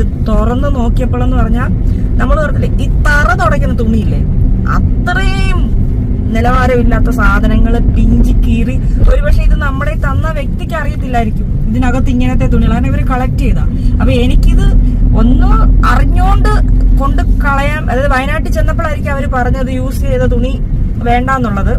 ഇത് തുറന്ന് നോക്കിയപ്പോഴെന്ന് പറഞ്ഞാൽ നമ്മൾ പറഞ്ഞില്ലേ ഈ തറ തുടയ്ക്കുന്ന തുണിയില്ലേ അത്രയും നിലവാരമില്ലാത്ത സാധനങ്ങൾ പിഞ്ചി കീറി ഒരുപക്ഷെ ഇത് നമ്മളെ തന്ന വ്യക്തിക്ക് അറിയത്തില്ലായിരിക്കും ഇതിനകത്ത് ഇങ്ങനത്തെ തുണികൾ. അങ്ങനെ ഇവർ കളക്ട് ചെയ്താ. അപ്പൊ എനിക്കിത് ഒന്ന് അറിഞ്ഞോണ്ട് കൊണ്ട് കളയാൻ അതായത് വയനാട്ടിൽ ചെന്നപ്പോഴായിരിക്കും അവർ പറഞ്ഞത് യൂസ് ചെയ്ത തുണി വേണ്ടെന്നുള്ളത്.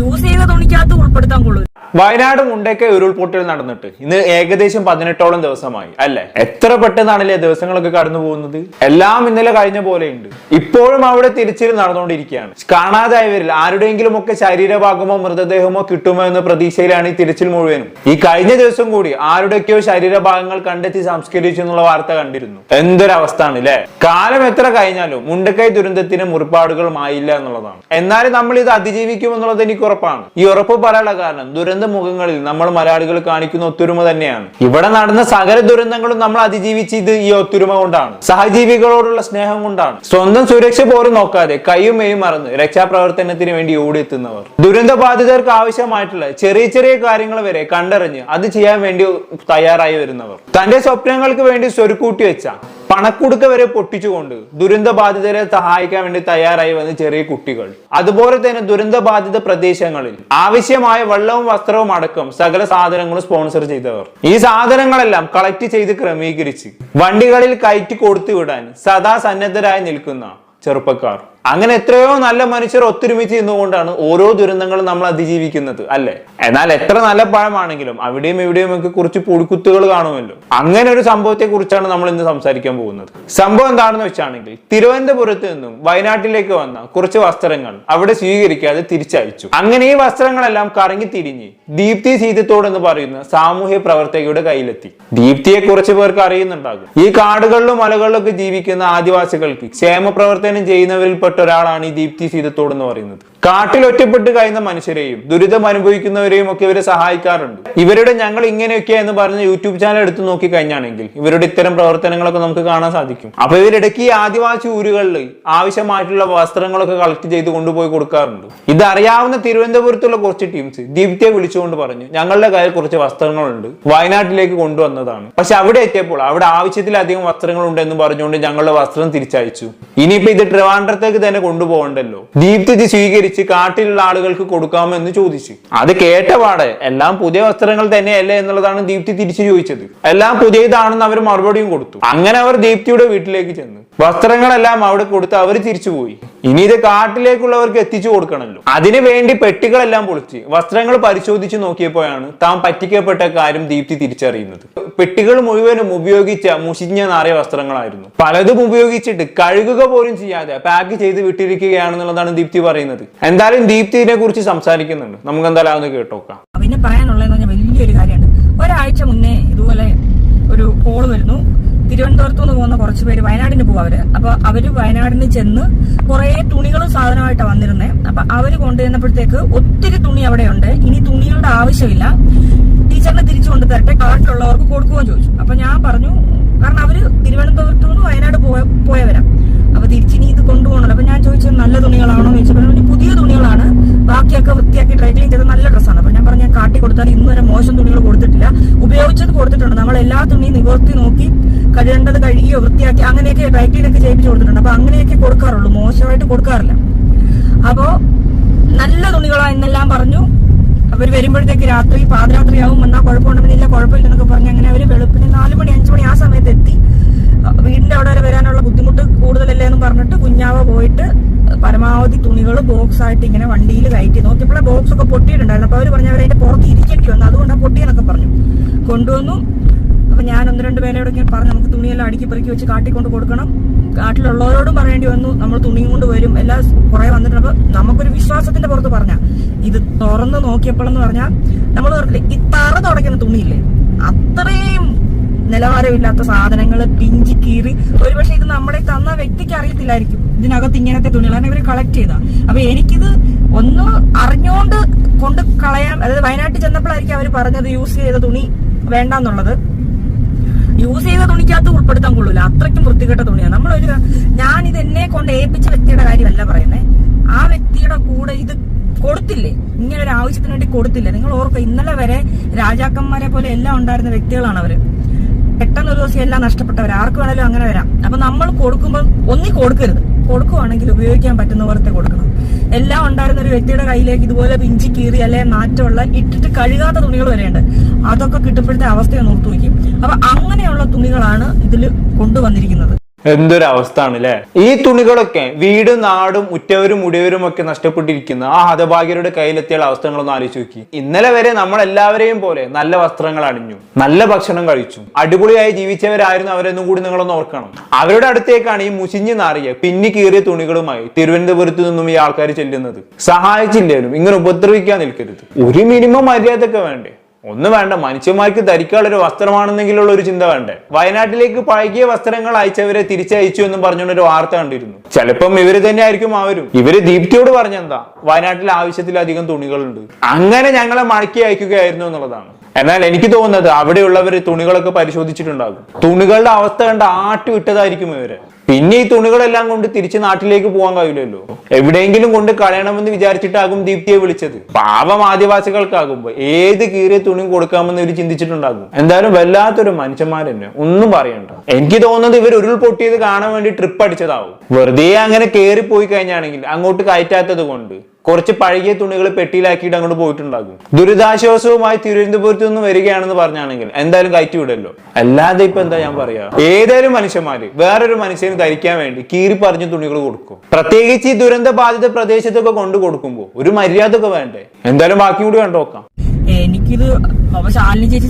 യൂസ് ചെയ്ത തുണിക്കകത്ത് ഉൾപ്പെടുത്താൻ കൊള്ളൂ. വയനാട് മുണ്ടൊക്കെ ഉരുൾപൊട്ടൽ നടന്നിട്ട്. ഇന്ന് ഏകദേശം പതിനെട്ടോളം ദിവസമായി അല്ലെ? എത്ര പെട്ടെന്നാണല്ലേ ദിവസങ്ങളൊക്കെ കടന്നു പോകുന്നത്? എല്ലാം ഇന്നലെ കഴിഞ്ഞ പോലെയുണ്ട്. ഇപ്പോഴും അവിടെ തിരിച്ചിൽ നടന്നുകൊണ്ടിരിക്കുകയാണ്. കാണാതായവരിൽ ആരുടെയെങ്കിലും ഒക്കെ ശരീരഭാഗമോ മൃതദേഹമോ കിട്ടുമോ എന്ന പ്രതീക്ഷയിലാണ് ഈ തിരച്ചിൽ മുഴുവനും. ഈ കഴിഞ്ഞ ദിവസം കൂടി ആരുടെയൊക്കെയോ ശരീരഭാഗങ്ങൾ കണ്ടെത്തി സംസ്കരിച്ചു എന്നുള്ള വാർത്ത കണ്ടിരുന്നു. എന്തൊരവസ്ഥയാണ് അല്ലേ? കാലം എത്ര കഴിഞ്ഞാലും മുണ്ടക്കൈ ദുരന്തത്തിന് മുറിപ്പാടുകളുമായില്ല എന്നുള്ളതാണ്. എന്നാലും നമ്മൾ ഇത് അതിജീവിക്കും എന്നുള്ളത് എനിക്ക് ഉറപ്പാണ്. ഈ ഉറപ്പ് പറയാനുള്ള കാരണം ദുരന്ത മുഖങ്ങളിൽ നമ്മൾ മലയാളികൾ കാണിക്കുന്ന ഒത്തൊരുമ തന്നെയാണ്. ഇവിടെ നടന്ന സകല ദുരന്തങ്ങളും നമ്മൾ അതിജീവിച്ചത് ഈ ഒത്തൊരുമ കൊണ്ടാണ്. സഹജീവികളോടുള്ള സ്നേഹം കൊണ്ടാണ്. സ്വന്തം സുരക്ഷ പോലും നോക്കാതെ കൈയും മെയും മറന്ന് രക്ഷാപ്രവർത്തനത്തിന് വേണ്ടി ഓടിയെത്തുന്നവർ. ദുരന്ത ബാധിതർക്ക് ആവശ്യമായിട്ടുള്ള ചെറിയ ചെറിയ കാര്യങ്ങൾ വരെ കണ്ടറിഞ്ഞ് അത് ചെയ്യാൻ വേണ്ടി തയ്യാറായി വരുന്നവർ. തന്റെ സ്വപ്നങ്ങൾക്ക് വേണ്ടി സ്വരുക്കൂട്ടി വെച്ച പണക്കുടുക്ക വരെ പൊട്ടിച്ചുകൊണ്ട് ദുരന്ത ബാധിതരെ സഹായിക്കാൻ വേണ്ടി തയ്യാറായി വന്ന ചെറിയ കുട്ടികൾ. അതുപോലെ തന്നെ ദുരന്ത ബാധിത പ്രദേശങ്ങളിൽ ആവശ്യമായ വെള്ളവും വസ്ത്രവും അടക്കം സകല സാധനങ്ങളും സ്പോൺസർ ചെയ്തവർ. ഈ സാധനങ്ങളെല്ലാം കളക്ട് ചെയ്ത് ക്രമീകരിച്ച് വണ്ടികളിൽ കയറ്റി കൊടുത്തു വിടാൻ സദാ സന്നദ്ധരായി നിൽക്കുന്ന ചെറുപ്പക്കാർ. അങ്ങനെ എത്രയോ നല്ല മനുഷ്യർ ഒത്തൊരുമിച്ച് നിന്നുകൊണ്ടാണ് ഓരോ ദുരന്തങ്ങളും നമ്മൾ അതിജീവിക്കുന്നത് അല്ലെ? എന്നാൽ എത്ര നല്ല പഴമാണെങ്കിലും അവിടെയും ഇവിടെയും ഒക്കെ കുറച്ച് പൊടിക്കുത്തുകൾ കാണുമല്ലോ. അങ്ങനെ ഒരു സംഭവത്തെ കുറിച്ചാണ് നമ്മൾ ഇന്ന് സംസാരിക്കാൻ പോകുന്നത്. സംഭവം എന്താണെന്ന് വെച്ചാണെങ്കിൽ തിരുവനന്തപുരത്ത് നിന്നും വയനാട്ടിലേക്ക് വന്ന കുറച്ച് വസ്ത്രങ്ങൾ അവിടെ സ്വീകരിക്കാതെ തിരിച്ചയച്ചു. അങ്ങനെ ഈ വസ്ത്രങ്ങളെല്ലാം കറങ്ങി തിരിഞ്ഞ് ദീപ്തി സീതത്തോട് എന്ന് പറയുന്ന സാമൂഹ്യ പ്രവർത്തകയുടെ കയ്യിലെത്തി. ദീപ്തിയെ കുറച്ച് പേർക്ക് അറിയുന്നുണ്ടാകും. ഈ കാടുകളിലും മലകളിലൊക്കെ ജീവിക്കുന്ന ആദിവാസികൾക്ക് ക്ഷേമ പ്രവർത്തനം ചെയ്യുന്നവരിൽപ്പെട്ട ഒരാളാണ് ഈ ദീപ്തി സീതത്തോട് എന്ന് പറയുന്നത്. കാട്ടിൽ ഒറ്റപ്പെട്ട് കഴിയുന്ന മനുഷ്യരെയും ദുരിതം അനുഭവിക്കുന്നവരെയും ഒക്കെ ഇവരെ സഹായിക്കാറുണ്ട്. ഇവരുടെ ഞങ്ങൾ ഇങ്ങനെയൊക്കെ എന്ന് പറഞ്ഞ യൂട്യൂബ് ചാനൽ എടുത്തു നോക്കി കഴിഞ്ഞാണെങ്കിൽ ഇവരുടെ ഇത്തരം പ്രവർത്തനങ്ങളൊക്കെ നമുക്ക് കാണാൻ സാധിക്കും. അപ്പൊ ഇവരിടയ്ക്ക് ഈ ആദിവാസി ഊരുകളിൽ ആവശ്യമായിട്ടുള്ള വസ്ത്രങ്ങളൊക്കെ കളക്ട് ചെയ്ത് കൊണ്ടുപോയി കൊടുക്കാറുണ്ട്. ഇതറിയാവുന്ന തിരുവനന്തപുരത്തുള്ള കുറച്ച് ടീംസ് ദീപ്തിയെ വിളിച്ചുകൊണ്ട് പറഞ്ഞു ഞങ്ങളുടെ കയ്യിൽ കുറച്ച് വസ്ത്രങ്ങളുണ്ട് വയനാട്ടിലേക്ക് കൊണ്ടുവന്നതാണ്. പക്ഷെ അവിടെ എത്തിയപ്പോൾ അവിടെ ആവശ്യത്തിലധികം വസ്ത്രങ്ങളുണ്ട് എന്ന് പറഞ്ഞുകൊണ്ട് ഞങ്ങളുടെ വസ്ത്രം തിരിച്ചയച്ചു. ഇനിയിപ്പോ ഇത് ട്രിവാൻഡ്രത്തേക്ക് തന്നെ കൊണ്ടുപോകണ്ടല്ലോ. ദീപ്തി ഇത് സ്വീകരിച്ച്. കാട്ടിലുള്ള ആളുകൾക്ക് കൊടുക്കാമോ എന്ന് ചോദിച്ചു. അത് കേട്ടപാടെ എല്ലാം പുതിയ വസ്ത്രങ്ങൾ തന്നെയല്ലേ എന്നുള്ളതാണ് ദീപ്തി തിരിച്ചു ചോദിച്ചത്. എല്ലാം പുതിയതാണെന്ന് അവർ മറുപടിയും കൊടുത്തു. അങ്ങനെ അവർ ദീപ്തിയുടെ വീട്ടിലേക്ക് ചെന്നു വസ്ത്രങ്ങളെല്ലാം അവിടെ കൊടുത്ത് അവർ തിരിച്ചുപോയി. ഇനി ഇത് കാട്ടിലേക്കുള്ളവർക്ക് എത്തിച്ചു കൊടുക്കണമല്ലോ അതിനു വേണ്ടി പെട്ടികളെല്ലാം പൊളിച്ച് വസ്ത്രങ്ങൾ പരിശോധിച്ച് നോക്കിയപ്പോഴാണ് താൻ പറ്റിക്കപ്പെട്ട കാര്യം ദീപ്തി തിരിച്ചറിയുന്നത്. പെട്ടികൾ മുഴുവനും ഉപയോഗിച്ച മുഷിഞ്ഞ നാറിയ വസ്ത്രങ്ങളായിരുന്നു. പലതും ഉപയോഗിച്ചിട്ട് കഴുകുക പോലും ചെയ്യാതെ പാക്ക് ചെയ്ത് വിട്ടിരിക്കുകയാണെന്നുള്ളതാണ് ദീപ്തി പറയുന്നത്. എന്തായാലും ദീപ്തി ഇതിനെ കുറിച്ച് സംസാരിക്കുന്നുണ്ട്. നമുക്ക് എന്തായാലും അതൊന്ന് കേട്ടോക്കാം. പിന്നെ പറയാനുള്ളത് വലിയൊരു കാര്യമാണ്. ഒരാഴ്ച മുന്നേ ഇതുപോലെ ഒരു കോൾ വരുന്നു. തിരുവനന്തപുരത്തു നിന്ന് പോകുന്ന കുറച്ച് പേര് വയനാടിന് പോകും അവർ. അപ്പൊ അവർ വയനാടിന് ചെന്ന് കുറെ തുണികളും സാധനമായിട്ടാണ് വന്നിരുന്നത് അപ്പൊ അവർ കൊണ്ടുവന്നപ്പോഴത്തേക്ക് ഒത്തിരി തുണി അവിടെയുണ്ട്. ഇനി തുണികളുടെ ആവശ്യമില്ല. ടീച്ചറിനെ തിരിച്ചു കൊണ്ടു തരട്ടെ കാട്ടിലുള്ളവർക്ക് കൊടുക്കുകയും ചോദിച്ചു. അപ്പൊ ഞാൻ പറഞ്ഞു കാരണം അവർ തിരുവനന്തപുരത്തു നിന്ന് വയനാട് പോയ പോയവരാ. അപ്പൊ തിരിച്ചിനി ഇത് കൊണ്ടുപോകണല്ലോ അപ്പൊ ഞാൻ ചോദിച്ചത് നല്ല തുണികളാണോ എന്ന് ചോദിച്ചപ്പോൾ പുതിയ തുണികളാണ്. ബാക്കിയൊക്കെ വൃത്തിയാക്കി ഡ്രൈ ക്ലീൻ ചെയ്ത് നല്ല ഡ്രസ്സാണ്. കാട്ടി കൊടുത്താൽ ഇന്ന് വരെ മോശം തുണികൾ കൊടുത്തിട്ടില്ല. ഉപയോഗിച്ചത് കൊടുത്തിട്ടുണ്ട്. നമ്മൾ എല്ലാ തുണിയും നിവർത്തി നോക്കി കഴുകേണ്ടത് കഴുകി വൃത്തിയാക്കി അങ്ങനെയൊക്കെ ഡ്രൈ ചെയ്യിപ്പിച്ച് കൊടുത്തിട്ടുണ്ട്. അപ്പൊ അങ്ങനെയൊക്കെ കൊടുക്കാറുള്ളൂ. മോശമായിട്ട് കൊടുക്കാറില്ല. അപ്പോ നല്ല തുണികളാ എന്നെല്ലാം പറഞ്ഞു. അവർ വരുമ്പോഴത്തേക്ക് രാത്രി പാതിരാത്രിയാവും. എന്നാൽ കുഴപ്പമുണ്ടെന്നില്ല കുഴപ്പമില്ലെന്നൊക്കെ പറഞ്ഞ് അങ്ങനെ അവർ വെളുപ്പിന് നാല് മണി അഞ്ചു മണി ആ സമയത്ത് എത്തി. വീടിന്റെ അവിടെ വരെ വരാനുള്ള ബുദ്ധിമുട്ട് കൂടുതലല്ലേ എന്ന് പറഞ്ഞിട്ട് കുഞ്ഞാവ പോയിട്ട് പരമാവധി തുണികൾ ബോക്സ് ആയിട്ട് ഇങ്ങനെ വണ്ടിയിൽ കയറ്റി നോക്കിയപ്പോഴേ ബോക്സ് ഒക്കെ പൊട്ടിയിട്ടുണ്ടായിരുന്നു. അപ്പൊ അവർ പറഞ്ഞു അവരതിന്റെ പുറത്ത് ഇരിക്കേണ്ടി വന്നു. അതുകൊണ്ടാണ് പൊട്ടിയെന്നൊക്കെ പറഞ്ഞു. കൊണ്ടുവന്നു. അപ്പൊ ഞാൻ ഒന്ന് രണ്ട് പേരെ ഇങ്ങനെ പറഞ്ഞു നമുക്ക് തുണിയെല്ലാം അടുക്കി പെറുക്കി വെച്ച് കാട്ടിക്കൊണ്ട് കൊടുക്കണം. കാട്ടിലുള്ളവരോടും പറയേണ്ടി വന്നു. നമ്മൾ തുണിയും കൊണ്ട് വരും. എല്ലാം കുറെ വന്നിട്ടുണ്ട്. അപ്പൊ നമുക്കൊരു വിശ്വാസത്തിന്റെ പുറത്ത് പറഞ്ഞ. ഇത് തുറന്ന് നോക്കിയപ്പോഴെന്ന് പറഞ്ഞാൽ നമ്മൾ പറഞ്ഞില്ലേ ഈ തറ തുടയ്ക്കുന്ന തുണിയില്ലേ? അത്രയും നിലവാരമില്ലാത്ത സാധനങ്ങൾ പിഞ്ചി കീറി. ഒരുപക്ഷെ ഇത് നമ്മളെ തന്ന വ്യക്തിക്ക് അറിയത്തില്ലായിരിക്കും. ഇതിനകത്ത് ഇങ്ങനത്തെ തുണികളാണ് ഇവർ കളക്ട് ചെയ്ത. അപ്പൊ എനിക്കിത് ഒന്ന് അറിഞ്ഞോണ്ട് കൊണ്ട് കളയാൻ അതായത് വയനാട്ടിൽ ചെന്നപ്പോഴായിരിക്കും അവർ പറഞ്ഞത് യൂസ് ചെയ്ത തുണി വേണ്ടെന്നുള്ളത്. യൂസ് ചെയ്ത തുണിക്കകത്ത് ഉൾപ്പെടുത്താൻ കൊള്ളൂല. അത്രയ്ക്കും വൃത്തികെട്ട തുണിയാണ് നമ്മളൊരു ഞാൻ ഇത് എന്നെ കൊണ്ട് ഏൽപ്പിച്ച വ്യക്തിയുടെ കാര്യമല്ല പറയുന്നത് ആ വ്യക്തിയുടെ കൂടെ ഇത് കൊടുത്തില്ലേ? ഇങ്ങനെ ഒരു ആവശ്യത്തിന് വേണ്ടി കൊടുത്തില്ലേ? നിങ്ങൾ ഓർക്കുക ഇന്നലെ വരെ രാജാക്കന്മാരെ പോലെ എല്ലാം ഉണ്ടായിരുന്ന വ്യക്തികളാണ് അവർ. പെട്ടെന്ന് ഒരു ദിവസം എല്ലാം നഷ്ടപ്പെട്ടവർ ആർക്ക് വേണേലും അങ്ങനെ വരാം. അപ്പൊ നമ്മൾ കൊടുക്കുമ്പോൾ ഒന്നി കൊടുക്കരുത്. കൊടുക്കുവാണെങ്കിൽ ഉപയോഗിക്കാൻ പറ്റുന്ന പോലത്തെ കൊടുക്കണം. എല്ലാം ഉണ്ടായിരുന്ന ഒരു വ്യക്തിയുടെ കയ്യിലേക്ക് ഇതുപോലെ പിഞ്ചി കീറി അല്ലെ നാറ്റമുള്ള ഇട്ടിട്ട് കഴുകാത്ത തുണികൾ വരെയുണ്ട്. അതൊക്കെ കിട്ടുമ്പോഴത്തെ അവസ്ഥയെ നോർത്തു വയ്ക്കും അപ്പൊ അങ്ങനെയുള്ള തുണികളാണ് ഇതിൽ കൊണ്ടുവന്നിരിക്കുന്നത്. എന്തൊരു അവസ്ഥ അല്ലെ ഈ തുണികളൊക്കെ വീടും നാടും ഉറ്റവരും മുടിയവരും ഒക്കെ നഷ്ടപ്പെട്ടിരിക്കുന്ന ആ ഹതഭാഗ്യരുടെ കയ്യിലെത്തിയ അവസ്ഥകളൊന്നും ആലോചിച്ച് നോക്കി. ഇന്നലെ വരെ നമ്മൾ എല്ലാവരെയും പോലെ നല്ല വസ്ത്രങ്ങൾ അണിഞ്ഞു നല്ല ഭക്ഷണം കഴിച്ചു അടിപൊളിയായി ജീവിച്ചവരായിരുന്നു അവരെന്നും കൂടി നിങ്ങളൊന്ന് ഓർക്കണം. അവരുടെ അടുത്തേക്കാണ് ഈ മുഷിഞ്ഞു നാറിയ പിന്നി കീറിയ തുണികളുമായി തിരുവനന്തപുരത്ത് നിന്നും ഈ ആൾക്കാർ ചെല്ലുന്നത്. സഹായിച്ചില്ലേലും ഇങ്ങനെ ഉപദ്രവിക്കാൻ നിൽക്കരുത്. ഒരു മിനിമം മര്യാദയൊക്കെ വേണ്ടേ? ഒന്നും വേണ്ട മനുഷ്യന്മാർക്ക് ധരിക്കാനുള്ള ഒരു വസ്ത്രമാണെന്നെങ്കിലുള്ള ഒരു ചിന്ത വേണ്ടേ? വയനാട്ടിലേക്ക് പഴകിയ വസ്ത്രങ്ങൾ അയച്ചവരെ തിരിച്ചയച്ചു എന്നും പറഞ്ഞുകൊണ്ട് ഒരു വാർത്ത കണ്ടിരുന്നു. ചിലപ്പം ഇവർ തന്നെ ആയിരിക്കും അവരും. ഇവർ ദീപ്തിയോട് പറഞ്ഞെന്താ? വയനാട്ടിൽ ആവശ്യത്തിലധികം തുണികളുണ്ട്. അങ്ങനെ ഞങ്ങളെ മടക്കി അയക്കുകയായിരുന്നു എന്നുള്ളതാണ്. എന്നാൽ എനിക്ക് തോന്നുന്നത് അവിടെയുള്ളവർ തുണികളൊക്കെ പരിശോധിച്ചിട്ടുണ്ടാകും. തുണികളുടെ അവസ്ഥ കണ്ട് ആട്ടി വിട്ടതായിരിക്കും ഇവർ. പിന്നെ ഈ തുണികളെല്ലാം കൊണ്ട് തിരിച്ച് നാട്ടിലേക്ക് പോകാൻ കഴിയില്ലല്ലോ. എവിടെയെങ്കിലും കൊണ്ട് കളയണമെന്ന് വിചാരിച്ചിട്ടാകും ദീപ്തിയെ വിളിച്ചത്. പാവം ആദിവാസികൾക്കാകുമ്പോ ഏത് കീറിയ തുണിയും കൊടുക്കാമെന്ന് ഇവർ ചിന്തിച്ചിട്ടുണ്ടാകും. എന്തായാലും വല്ലാത്തൊരു മനുഷ്യന്മാർ തന്നെ. ഒന്നും പറയണ്ട. എനിക്ക് തോന്നുന്നത് ഇവർ ഉരുൾപൊട്ടിയത് കാണാൻ വേണ്ടി ട്രിപ്പ് അടിച്ചതാവും. വെറുതെ അങ്ങനെ കേറി പോയി കഴിഞ്ഞാണെങ്കിൽ അങ്ങോട്ട് കയറ്റാത്തത് കൊണ്ട്. കുറച്ച് പഴകിയ തുണികൾ പെട്ടിയിലാക്കിയിട്ട് അങ്ങോട്ട് പോയിട്ടുണ്ടാകും. ദുരിതാശ്വാസവുമായി തിരുവനന്തപുരത്ത് നിന്ന് വരികയാണെന്ന് പറഞ്ഞാണെങ്കിൽ എന്തായാലും കയറ്റി വിടല്ലോ. അല്ലാതെ ഇപ്പൊ എന്താ ഞാൻ പറയാ? ഏതായാലും മനുഷ്യന്മാര് വേറൊരു മനുഷ്യന് ധരിക്കാൻ വേണ്ടി കീറി പറഞ്ഞ തുണികൾ കൊടുക്കും. പ്രത്യേകിച്ച് ഈ ദുരന്ത ബാധിത പ്രദേശത്തൊക്കെ കൊണ്ടു കൊടുക്കുമ്പോ ഒരു മര്യാദ ഒക്കെ വേണ്ടേ? എന്തായാലും ബാക്കി കൂടി കണ്ടു നോക്കാം. എനിക്കിത് ചേച്ചി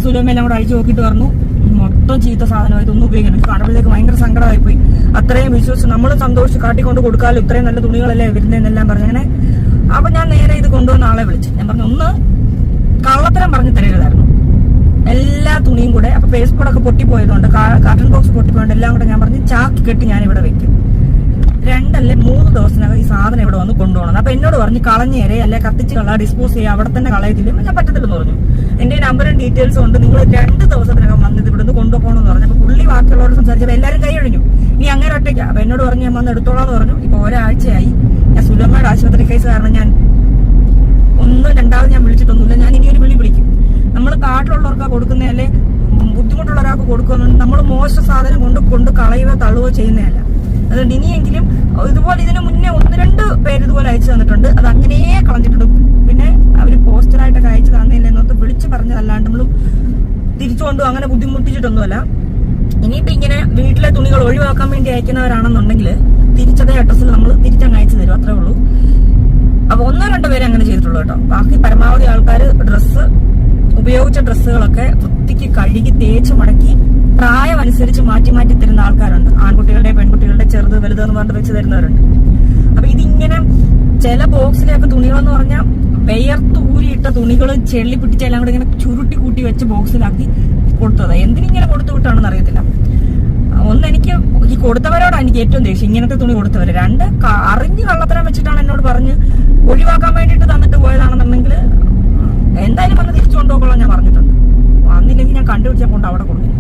അഴിച്ചു നോക്കിയിട്ട് പറഞ്ഞു. മൊത്തം ചീത്ത സാധനമായി ഒന്നും ഉപയോഗിക്കണം എനിക്ക് കാണുമ്പോഴേക്ക് ഭയങ്കര സങ്കടമായി പോയി അത്രയും വിശ്വസിച്ച് നമ്മൾ സന്തോഷിച്ച് കാട്ടിക്കൊണ്ട് കൊടുക്കാമല്ലോ. ഇത്രയും നല്ല തുണികളല്ലേ വരുന്നതെന്നെല്ലാം പറഞ്ഞു. അങ്ങനെ അപ്പൊ ഞാൻ നേരെ ഇത് കൊണ്ടുവന്ന ആളെ വിളിച്ചു. ഞാൻ പറഞ്ഞു ഒന്ന് കള്ളത്തരം പറഞ്ഞു തരരുതായിരുന്നു. എല്ലാ തുണിയും കൂടെ അപ്പൊ പേസ്പോർട്ടൊക്കെ പൊട്ടിപ്പോയതുകൊണ്ട് കാർട്ടൺ ബോക്സ് പൊട്ടിപ്പോയതുകൊണ്ട് എല്ലാം കൂടെ ഞാൻ പറഞ്ഞു ചാക്കി കെട്ടി ഞാൻ ഇവിടെ വെക്കും. രണ്ടല്ലേ മൂന്ന് ദിവസത്തിനകം ഈ സാധനം ഇവിടെ വന്ന് കൊണ്ടുപോകണം. അപ്പൊ എന്നോട് പറഞ്ഞു കളഞ്ഞേരെ അല്ലെ കത്തിച്ച് കള ഡിസ്പോസ് ചെയ്യുക അവിടെ തന്നെ കളയത്തില്ല. ഞാൻ പറ്റത്തില്ലെന്ന് പറഞ്ഞു. എന്റെ നമ്പറും ഡീറ്റെയിൽസും ഉണ്ട്. നിങ്ങൾ രണ്ട് ദിവസത്തിനകം വന്ന് ഇത് ഇവിടുന്ന് കൊണ്ടുപോകണമെന്ന് പറഞ്ഞു. അപ്പൊ പുള്ളി ബാക്കിയുള്ളവരോട് സംസാരിച്ചപ്പോൾ എല്ലാവരും കൈ ഒഴിഞ്ഞു. നീ അങ്ങനെ ഒറ്റയ്ക്ക്. അപ്പൊ എന്നോട് പറഞ്ഞു ഞാൻ വന്ന് എടുത്തോളാന്ന് പറഞ്ഞു. ഇപ്പൊ ഒരാഴ്ചയായി. ഞാൻ സുലഭമായിട്ട് ആശുപത്രി കേസ് കാരണം ഞാൻ ഒന്നും രണ്ടാമത് ഞാൻ വിളിച്ചിട്ടൊന്നുമില്ല. ഞാൻ ഇനി ഒരു വിളി വിളിക്കും. നമ്മൾ കാട്ടിലുള്ളവർക്കാ കൊടുക്കുന്നതല്ലേ ബുദ്ധിമുട്ടുള്ള ഒരാൾക്ക് കൊടുക്കുന്നുണ്ട് നമ്മൾ മോശ സാധനം കൊണ്ട് കൊണ്ട് കളയുകയോ തള്ളുകയോ ചെയ്യുന്നതല്ല അതുകൊണ്ട് ഇനിയെങ്കിലും ഇതുപോലെ ഇതിന് മുന്നേ ഒന്ന് രണ്ട് പേര് ഇതുപോലെ അയച്ചു തന്നിട്ടുണ്ട്. അത് അങ്ങനെയേ കളഞ്ഞിട്ടുണ്ട്. പിന്നെ അവർ പോസ്റ്ററായിട്ടൊക്കെ അയച്ചു തന്നില്ല എന്നൊക്കെ വിളിച്ച് പറഞ്ഞതല്ലാണ്ട് നമ്മൾ തിരിച്ചു കൊണ്ടു അങ്ങനെ ബുദ്ധിമുട്ടിച്ചിട്ടൊന്നുമല്ല. ഇനിയിപ്പോ ഇങ്ങനെ വീട്ടിലെ തുണികൾ ഒഴിവാക്കാൻ വേണ്ടി അയക്കുന്നവരാണെന്നുണ്ടെങ്കിൽ തിരിച്ചതേ അഡ്രസ്സിൽ നമ്മൾ തിരിച്ചങ്ങ് അയച്ചു തരും അത്രേ ഉള്ളൂ. അപ്പൊ ഒന്നോ രണ്ടോ പേരെ അങ്ങനെ ചെയ്തിട്ടുള്ളൂ കേട്ടോ. ബാക്കി പരമാവധി ആൾക്കാർ ഡ്രസ്സ് ഉപയോഗിച്ച ഡ്രസ്സുകളൊക്കെ വൃത്തിക്ക് കഴുകി തേച്ച് മടക്കി പ്രായമനുസരിച്ച് മാറ്റി മാറ്റി തരുന്ന ആൾക്കാരുണ്ട്. ആൺകുട്ടികളുടെ പെൺകുട്ടികളുടെ ചെറുത് വലുത് എന്ന് പറഞ്ഞിട്ട് വെച്ച് തരുന്നവരുണ്ട്. അപ്പൊ ഇതിങ്ങനെ ചില ബോക്സിലൊക്കെ തുണികളെന്ന് പറഞ്ഞാൽ വെയർത്ത് ഊരിയിട്ട തുണികൾ ചെള്ളി പിടിച്ച് എല്ലാം കൂടെ ഇങ്ങനെ ചുരുട്ടി കൂട്ടി വെച്ച് ബോക്സിലാക്കി കൊടുത്തത്? എന്തിനിങ്ങനെ കൊടുത്തു വിട്ടാണെന്ന് അറിയത്തില്ല. ഒന്ന് എനിക്ക് ഈ കൊടുത്തവരോടാണ് എനിക്ക് ഏറ്റവും ദേഷ്യം. ഇങ്ങനത്തെ തുണി കൊടുത്തവര്. രണ്ട് അറിഞ്ഞ് കള്ളത്തരം വെച്ചിട്ടാണ് എന്നോട് പറഞ്ഞ് ഒഴിവാക്കാൻ വേണ്ടിയിട്ട് തന്നിട്ട് പോയതാണെന്നുണ്ടെങ്കിൽ എന്തായാലും വന്ന് തിരിച്ചു കൊണ്ടുപോകണം ഞാൻ പറഞ്ഞിട്ടുണ്ട്. വന്നില്ലെങ്കിൽ ഞാൻ കണ്ടുപിടിച്ചാൽ കൊണ്ട് അവിടെ കൊടുക്കും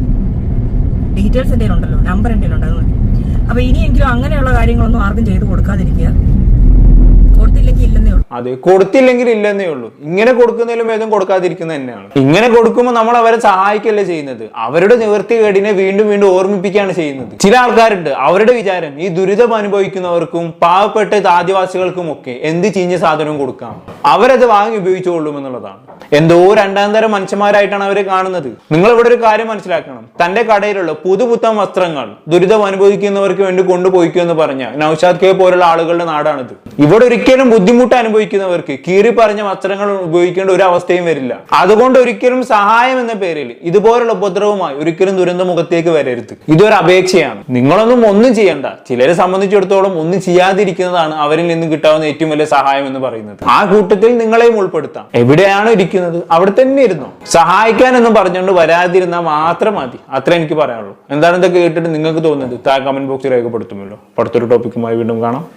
ഡീറ്റെയിൽസ് എന്തെങ്കിലും ഉണ്ടല്ലോ? നമ്പർ എന്തെങ്കിലും ഉണ്ട്? അപ്പോൾ ഇനിയെങ്കിലും അങ്ങനെയുള്ള കാര്യങ്ങളൊന്നും ആർക്കും ചെയ്ത് കൊടുക്കാതിരിക്കുക. അതെ കൊടുത്തില്ലെങ്കിൽ ഇല്ലെന്നേ ഉള്ളൂ. ഇങ്ങനെ കൊടുക്കുന്നതിലും ഭേദം കൊടുക്കാതിരിക്കുന്നത് തന്നെയാണ്. ഇങ്ങനെ കൊടുക്കുമ്പോൾ നമ്മൾ അവരെ സഹായിക്കല്ലേ ചെയ്യുന്നത്? അവരുടെ നിവൃത്തി കേടിനെ വീണ്ടും വീണ്ടും ഓർമ്മിപ്പിക്കുകയാണ് ചെയ്യുന്നത്. ചില ആൾക്കാരുണ്ട് അവരുടെ വിചാരം ഈ ദുരിതം അനുഭവിക്കുന്നവർക്കും പാവപ്പെട്ട ആദിവാസികൾക്കും ഒക്കെ എന്ത് ചീഞ്ഞ സാധനവും കൊടുക്കാം. അവരത് വാങ്ങി ഉപയോഗിച്ചുകൊള്ളും എന്നുള്ളതാണ്. എന്തോ രണ്ടാം തരം മനുഷ്യന്മാരായിട്ടാണ് അവരെ കാണുന്നത്. നിങ്ങൾ ഇവിടെ ഒരു കാര്യം മനസ്സിലാക്കണം. തന്റെ കടയിലുള്ള പുതുപുത്തൻ വസ്ത്രങ്ങൾ ദുരിതം അനുഭവിക്കുന്നവർക്ക് വേണ്ടി കൊണ്ടുപോയിക്കോ എന്ന് പറഞ്ഞ നൌഷാദ് കെ പോലുള്ള ആളുകളുടെ നാടാണിത്. ഇവിടെ ഒരിക്കലും ബുദ്ധിമുട്ട് അനുഭവിക്കുന്നവർക്ക് കീറി പറഞ്ഞ വസ്ത്രങ്ങൾ ഉപയോഗിക്കേണ്ട ഒരു അവസ്ഥയും വരില്ല. അതുകൊണ്ട് ഒരിക്കലും സഹായം എന്ന പേരിൽ ഇതുപോലുള്ള ഉപദ്രവമായി ഒരിക്കലും ദുരന്ത മുഖത്തേക്ക് വരരുത്. ഇതൊരു അപേക്ഷയാണ്. നിങ്ങളൊന്നും ഒന്നും ചെയ്യണ്ട. ചിലരെ സംബന്ധിച്ചിടത്തോളം ഒന്നും ചെയ്യാതിരിക്കുന്നതാണ് അവരിൽ നിന്ന് കിട്ടാവുന്ന ഏറ്റവും വലിയ സഹായം എന്ന് പറയുന്നത്. ആ കൂട്ടത്തിൽ നിങ്ങളെയും ഉൾപ്പെടുത്താം. എവിടെയാണ് ഇരിക്കുന്നത്? അവിടെ തന്നെ ഇരുന്നോ? സഹായിക്കാൻ എന്ന് പറഞ്ഞുകൊണ്ട് വരാതിരുന്നാൽ മാത്രം മതി. അത്ര എനിക്ക് പറയാനുള്ളൂ. എന്താണ് ഇതൊക്കെ കേട്ടിട്ട് നിങ്ങൾക്ക് തോന്നുന്നത്? താ കമന്റ് ബോക്സിൽ രേഖപ്പെടുത്തുമല്ലോ. അടുത്തൊരു ടോപ്പിക്കുമായി വീണ്ടും കാണാം.